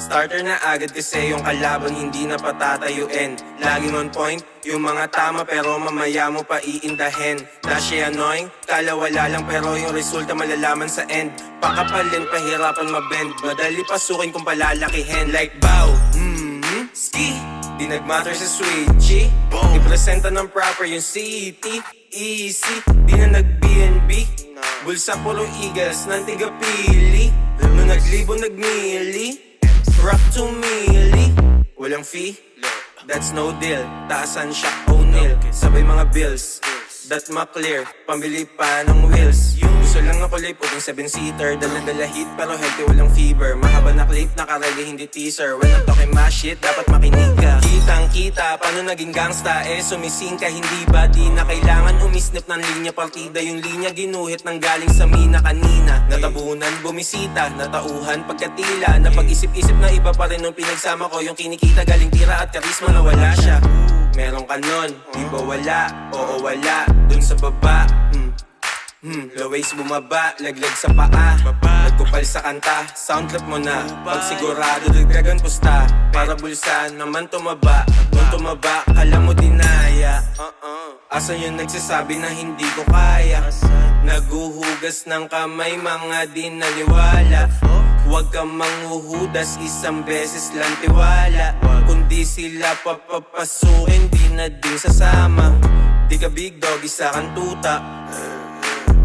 Starter na agad kasi yung kalaban hindi na patatayuin. Laging on point, yung mga tama pero mamaya mo pa iindahin. Dashi annoying, kala wala lang pero yung resulta malalaman sa end. Pakapalin, pahirapan mabend Madali pasukin kung palalakihin. Like bow, mm ski Di nagmatter sa switchy. Ipresenta ng proper yung city Easy, di na nag-BNB Bulsa puro Eagles ng tigapili. Nung naglibo nagmili Rock to mili Walang fee. That's no deal. Taasan siya O'Neal. Sabay mga bills. That ma-clear. Pambili pa ng wheels Lang ako Puting 7-seater Dala-dala hit Pero healthy walang fever. Mahaba na clip Nakarally hindi teaser. When I'm talking my shit Dapat makinig ka. Kitang kita Paano naging gangsta? Eh sumising ka Hindi ba? Di na kailangan Umisnip ng linya. Partida yung linya Ginuhit ng galing sa mina kanina. Natabunan bumisita Natauhan pagkatila. Napag-isip-isip na iba pa rin Nung pinagsama ko. Yung kinikita galing tira at karisma na wala siya. Meron ka nun, di ba wala? Oo wala, dun sa baba hmm. Hmm, low waist bumaba, laglag sa paa. Nagkupal sa kanta, sound trip mo na. Pag sigurado, dagdagan pusta. Para bulsa naman tumaba. Nung tumaba, kala mo dinaya. Asan yung nagsasabi na hindi ko kaya? Naguhugas ng kamay, mga di naniwala Huwag kang manghuhudas, isang beses lang tiwala. Kundi sila papapasukin, di na din sasama. Di ka big dog, isa kang tuta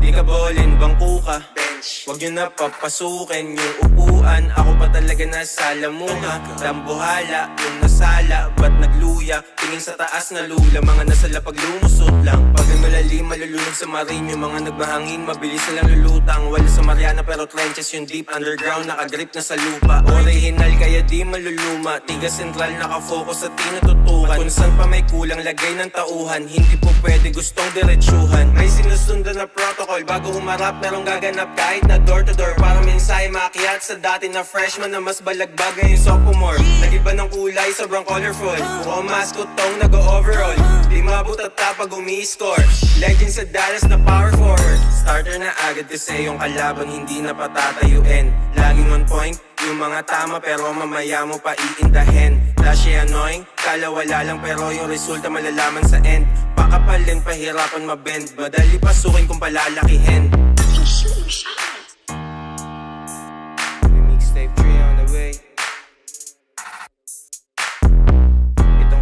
Di ka bolin, bangko ka Huwag nyo na papasukin yung upuan. Ako pa talaga nasa lamuha. Dambuhala, yung nasala. Ba't nagluya? Tingin sa taas na lula. Mga nasa lapag lumusot lang. Pag ang malalim, malulunod sa marin Yung mga nagmahangin, mabilis na lang lulutang. Wala sa Mariana pero trenches yung deep underground. Nakagrip na sa lupa. Original kaya di maluluma. Tiga sentral nakafocus sa tinututukan. Kung saan pa may kulang lagay ng tauhan. Hindi po pwede gustong diretsuhan. May sinusundan na protocol Bago humarap merong gaganap kahit na door to door Para mensahe makiat sa dati na freshman Na mas balagbag ngayon sophomore. Nagiba ng kulay sobrang colorful. Mukhang mascot tong nag-overall. Di mabot at tapag umi-score. Legend sa Dallas na power forward. Starter na agad kasi yung kalaban hindi na patatayuin. Laging on point yung mga tama pero mamaya mo pa iindahin. Dashi annoying, kala wala lang pero yung resulta malalaman sa end. Pakapalin, pahirapan mabend Madali pasukin kung palalakihin mixtape 3 on the way.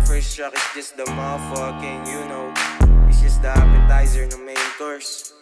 First is just the motherfucking you know. It's just the appetizer the main course